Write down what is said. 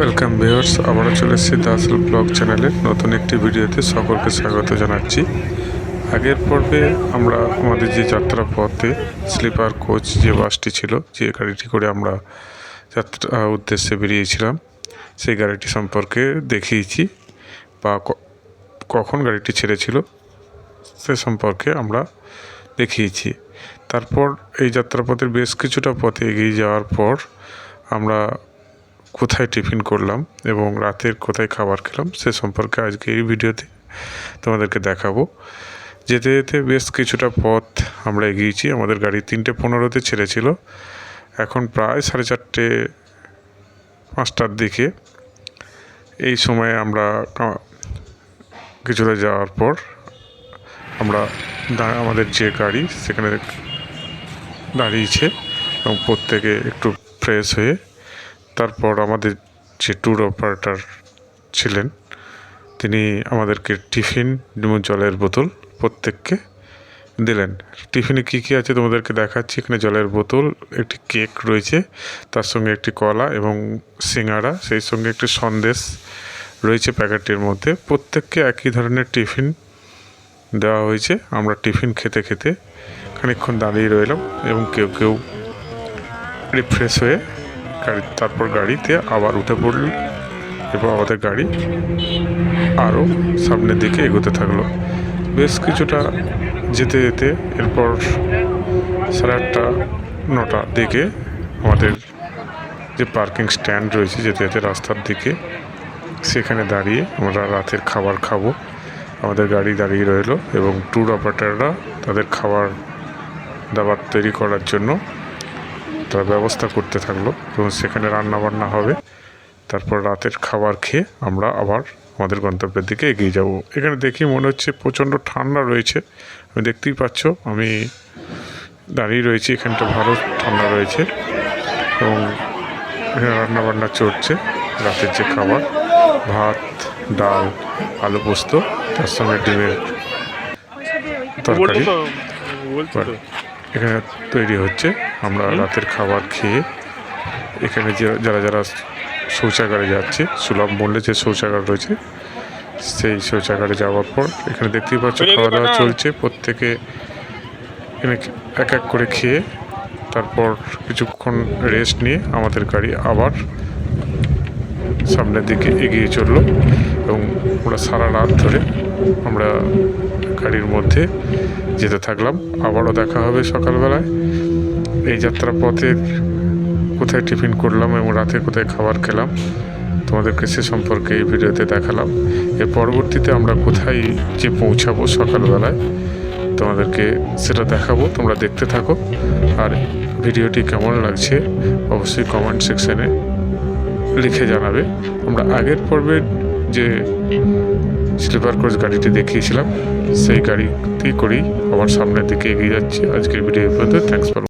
Welcome viewers আবারও চলে এসেছি দাসল ব্লগ চ্যানেলের নতুন একটি ভিডিওতে সকলকে স্বাগত জানাচ্ছি। আগের পর্বে আমরা আমাদের যে যাত্রা পথে স্লিপার কোচ যে বাসটি ছিল, যে গাড়িটি করে আমরা যাত্রা উদ্দেশ্যে বেরিয়েছিলাম, সেই গাড়িটি সম্পর্কে দেখিয়েছি বা কখন গাড়িটি ছেড়েছিল সে সম্পর্কে আমরা দেখিয়েছি। তারপর এই যাত্রাপথের বেশ কিছুটা পথে এগিয়ে যাওয়ার পর আমরা কোথায় টিফিন করলাম এবং রাতের কোথায় খাবার খেলাম সে সম্পর্কে আজকে এই ভিডিওতে তোমাদেরকে দেখাবো। যেতে যেতে বেশ কিছুটা পথ আমরা এগিয়েছি। আমাদের গাড়ি তিনটে পনেরোতে ছেড়েছিল। এখন প্রায় সাড়ে চারটে পাঁচটার দিকে। এই সময়ে আমরা কিছুটা যাওয়ার পর আমরা আমাদের যে গাড়ি সেখানে দাঁড়িয়েছে এবং প্রত্যেকে একটু ফ্রেশ হয়ে তারপর আমাদের যে ট্যুর অপারেটর ছিলেন, তিনি আমাদেরকে টিফিন এবং জলের বোতল প্রত্যেককে দিলেন। টিফিনে কী কী আছে তোমাদেরকে দেখাচ্ছি। এখানে জলের বোতল, একটি কেক রয়েছে, তার সঙ্গে একটি কলা এবং সিঙ্গাড়া সেই সঙ্গে একটি সন্দেশ রয়েছে প্যাকেটটির মধ্যে। প্রত্যেককে একই ধরনের টিফিন দেওয়া হয়েছে। আমরা টিফিন খেতে খেতে খানিকক্ষণ দাঁড়িয়ে রইলাম এবং কেউ কেউ রিফ্রেশ হয়ে গাড়ি, তারপর গাড়িতে আবার উঠে পড়ল এবং আমাদের গাড়ি আরও সামনের দিকে এগোতে থাকল। বেশ কিছুটা যেতে যেতে এরপর সাড়ে আটটা, নটা দিকে আমাদের যে পার্কিং স্ট্যান্ড রয়েছে যেতে যেতে রাস্তার দিকে, সেখানে দাঁড়িয়ে আমরা রাতের খাবার খাব। আমাদের গাড়ি দাঁড়িয়ে রইল এবং ট্যুর অপারেটাররা তাদের খাবার দাবার তৈরি করার জন্য তারা ব্যবস্থা করতে থাকল এবং সেখানে রান্না বান্না হবে। তারপর রাতের খাবার খেয়ে আমরা আবার আমাদের গন্তব্যের দিকে এগিয়ে যাব। এখানে দেখি মনে হচ্ছে প্রচণ্ড ঠান্ডা রয়েছে। আমি দেখতেই পাচ্ছ আমি দাঁড়িয়ে রয়েছি এখানটা ভালো ঠান্ডা রয়েছে এবং এখানে রান্নাবান্না চড়ছে রাতের যে খাবার ভাত ডাল আলু পোস্ত তার সঙ্গে ডিমের তরকারি। এখানে তৈরি হচ্ছে। আমরা রাতের খাবার খেয়ে এখানে যে যারা যারা শৌচাগারে যাচ্ছে সুলভ মূল্যে যে শৌচাগার রয়েছে সেই শৌচাগারে যাওয়ার পর এখানে দেখতেই পাচ্ছ খাওয়া দাওয়া চলছে। প্রত্যেকে এখানে এক এক করে খেয়ে তারপর কিছুক্ষণ রেস্ট নিয়ে আমাদের গাড়ি আবার সামনের দিকে এগিয়ে চলল এবং আমরা সারা রাত ধরে আমরা গাড়ির মধ্যে যেতে থাকলাম। আবারও দেখা হবে সকালবেলায়। এই যাত্রা পথে কোথায় টিফিন করলাম এবং রাতে কোথায় খাবার খেলাম, তোমাদেরকে সে সম্পর্কে এই ভিডিওতে দেখালাম। এর পরবর্তীতে আমরা কোথায় যে পৌঁছাবো সকালবেলায়, তোমাদেরকে সেটা দেখাবো। তোমরা দেখতে থাকো। আর ভিডিওটি কেমন লাগছে, অবশ্যই কমেন্ট সেকশানে লিখে জানাবে। আমরা আগের পর্বের যে স্লিপার কোচ গাড়িটি দেখিয়েছিলাম, সেই গাড়িটি করেই আমার সামনের দিকে এগিয়ে যাচ্ছে। আজকের ভিডিও পর্যন্ত। Thanks for